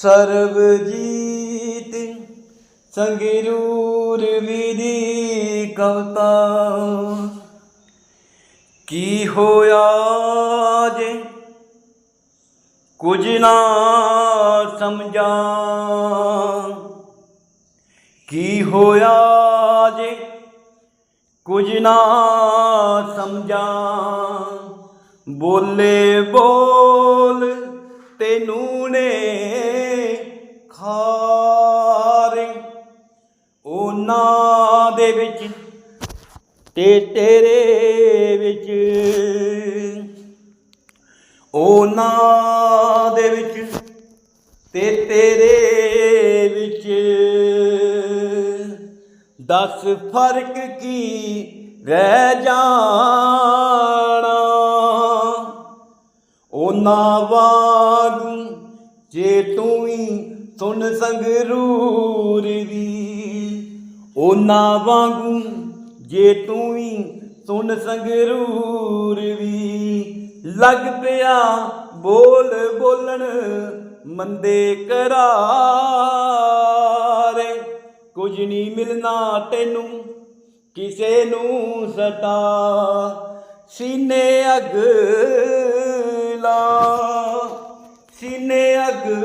ਸਰਬਜੀਤ ਸੰਗਰੂਰ ਵਿਦੀ ਕਵਤਾ। ਕੀ ਹੋਇਆ ਜੇ ਕੁਝ ਨਾ ਸਮਝਾਂ? ਕੀ ਹੋਇਆ ਜੇ ਕੁਝ ਨਾ ਸਮਝਾਂ? ਬੋਲੇ ਬੋ ਉਹਨਾਂ ਦੇ ਵਿੱਚ ਤੇ ਤੇਰੇ ਵਿੱਚ। ਉਹਨਾਂ ਦੇ ਵਿੱਚ ਤੇ ਤੇਰੇ ਵਿੱਚ। ਦਸ ਫ਼ਰਕ ਕੀ ਰਹਿ ਜਾਣਾ? ਉਹਨਾਂ ਵਾਂਗੂ ਜੇ ਤੂੰ ਵੀ ਸੁਣ ਸੰਗਰੂਰ ਦੀ ਉਹਨਾਂ ਵਾਂਗੂ ਜੇ ਤੂੰ ਵੀ ਸੁਣ ਸੰਗਰੂਰ ਵੀ ਲੱਗ ਪਿਆ ਬੋਲ ਬੋਲਣ ਮੰਦੇ ਕਰਾਰੇ, ਕੁਝ ਨਹੀਂ ਮਿਲਣਾ ਤੈਨੂੰ ਕਿਸੇ ਨੂੰ ਸਟਾ ਸੀਨੇ ਅੱਗ ਲਾ ਸੀਨੇ ਅੱਗ